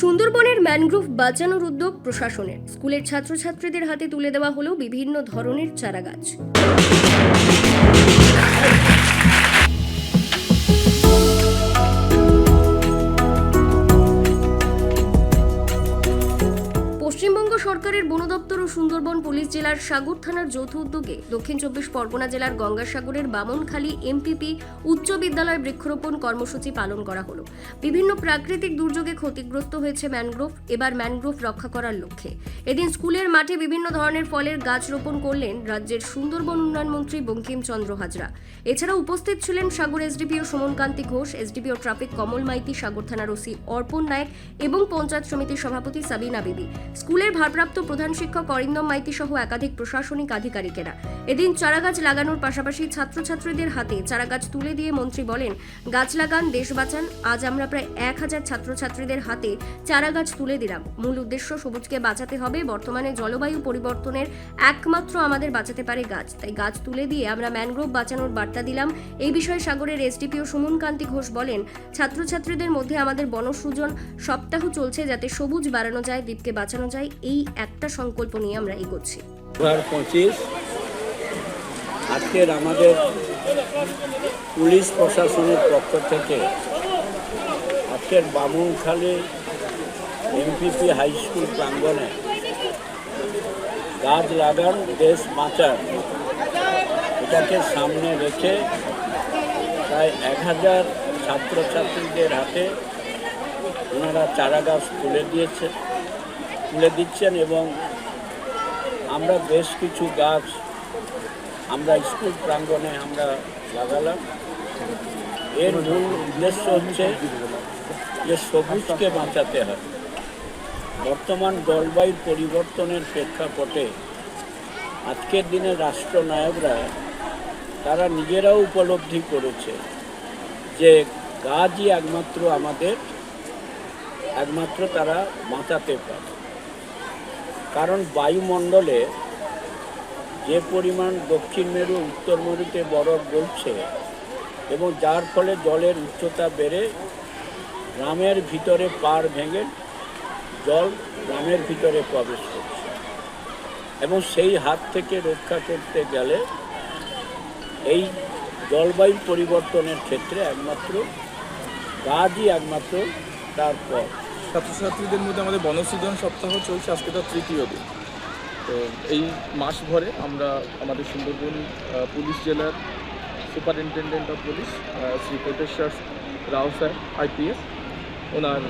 সুন্দরবনের ম্যানগ্রোভ বাঁচানোর উদ্যোগ প্রশাসনের। স্কুলের ছাত্রছাত্রীদের হাতে তুলে দেওয়া হলো বিভিন্ন ধরনের চারাগাছ। সরকারের বন দপ্তর ও সুন্দরবন পুলিশ জেলার সাগর থানার যৌথ উদ্যোগে দক্ষিণ চব্বিশ পরগনা জেলার গঙ্গাসাগরের বামনখালী এমপিপি উচ্চ বিদ্যালয় বৃক্ষরোপণ কর্মসূচি পালন করা হলো। বিভিন্ন প্রাকৃতিক দুর্যোগে ক্ষতিগ্রস্ত হয়েছে ম্যানগ্রোভ, এবার ম্যানগ্রোভ রক্ষা করার লক্ষ্যে। এদিন স্কুলের মাঠে বিভিন্ন ধরনের ফলের গাছ রোপণ করলেন রাজ্যের সুন্দরবন উন্নয়ন মন্ত্রী বঙ্কিমচন্দ্র হাজরা। এছাড়া উপস্থিত ছিলেন Sagar SDPO Sumankanti Ghosh, SDPO traffic Kamal Maiti, Sagar থানার ওসি অর্পণ নায়ক এবং পঞ্চায়েত সমিতির সভাপতি সাবিনা বিবি। স্কুলের ভারপ্রাপ্ত প্রধান শিক্ষক অরিন্দম মাইতি সহ একাধিক প্রশাসনিক আধিকারিকেরা। এদিন চারাগাছ লাগানোর পাশাপাশি ছাত্রছাত্রীদের হাতে চারাগাছ তুলে দিয়ে মন্ত্রী বলেন, গাছ লাগান, দেশ বাঁচান, আজ আমরা প্রায় এক হাজার ছাত্রছাত্রীদের হাতে চারাগাছ তুলে দিলাম। মূল উদ্দেশ্য সবুজকে বাঁচাতে হবে, বর্তমানে জলবায়ু পরিবর্তনের একমাত্র আমাদের বাঁচাতে পারে গাছ। তাই গাছ তুলে দিয়ে আমরা ম্যানগ্রোভ বাঁচানোর বার্তা দিলাম। এই বিষয়ে সাগরের এসডিপিও সুমন কান্তি ঘোষ বলেন, ছাত্রছাত্রীদের মধ্যে আমাদের বনসৃজন সপ্তাহ চলছে যাতে সবুজ বাড়ানো যায়, দ্বীপকে বাঁচানো যায়, এই একটা সংকল্প নিয়ে আমরা এগোচ্ছি। দু হাজার পঁচিশ, আজকের আমাদের পুলিশ প্রশাসনের পক্ষ থেকে আজকের বামুনখালী এমপিপি হাই স্কুল প্রাঙ্গণে গাছ লাগান, দেশ বাঁচান। এটাকে সামনে রেখে প্রায় এক হাজার ছাত্রছাত্রীদের হাতে ওনারা চারা গাছ তুলে দিয়েছে। তুলে দিচ্ছেন এবং আমরা বেশ কিছু গাছ আমরা স্কুল প্রাঙ্গণে আমরা লাগালাম। এর মূল উদ্দেশ্য হচ্ছে যে সবুজকে বাঁচাতে হবে বর্তমান জলবায়ু পরিবর্তনের প্রেক্ষাপটে আজকের দিনে রাষ্ট্রনায়করা তারা নিজেরাও উপলব্ধি করেছে যে গাছই একমাত্র আমাদের, একমাত্র তারা বাঁচাতে পারে। কারণ বায়ুমণ্ডলে যে পরিমাণ দক্ষিণ মেরু, উত্তর মেরুতে বরফ গলছে এবং যার ফলে জলের উচ্চতা বেড়ে গ্রামের ভিতরে পাড় ভেঙে জল গ্রামের ভিতরে প্রবেশ করছে। এবং সেই হাত থেকে রক্ষা করতে গেলে এই জলবায়ু পরিবর্তনের ক্ষেত্রে একমাত্র গাছই একমাত্র তার পথ। ছাত্রছাত্রীদের মধ্যে আমাদের বনসৃজন সপ্তাহ চলছে, আজকে তার তৃতীয় দিন। তো এই মাস ভরে আমরা আমাদের সুন্দরবন পুলিশ জেলার superintendent of police Shri Koteswar Rao sir, IPS, ওনার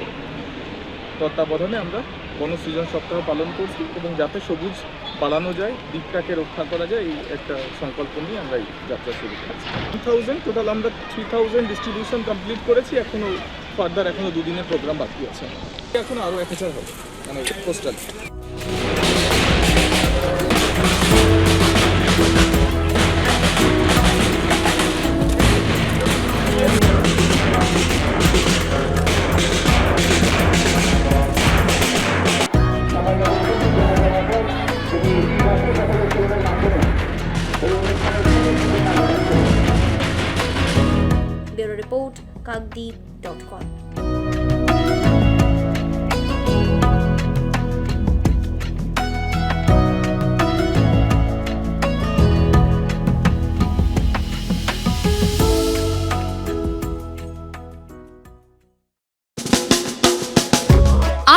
তত্ত্বাবধানে আমরা বনসৃজন সপ্তাহ পালন করছি এবং যাতে সবুজ বাড়ানো যায়, দ্বীপটাকে রক্ষা করা যায়, এই একটা সংকল্প নিয়ে আমরা এই যাত্রা শুরু করেছি। টু থাউজেন্ড টোটাল আমরা থ্রি থাউজেন্ড ডিস্ট্রিবিউশন কমপ্লিট করেছি এখনও ফার্দার এখনও দুদিনের প্রোগ্রাম বাকি আছে। এখন আরও এক হাজার হবে মানে পোস্টাল কাকদ্বীপ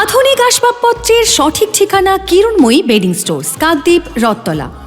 আধুনিক আসবাবপত্রের সঠিক ঠিকানা কিরণময়ী বেডিং স্টোর্স কাকদ্বীপ রত্তলা।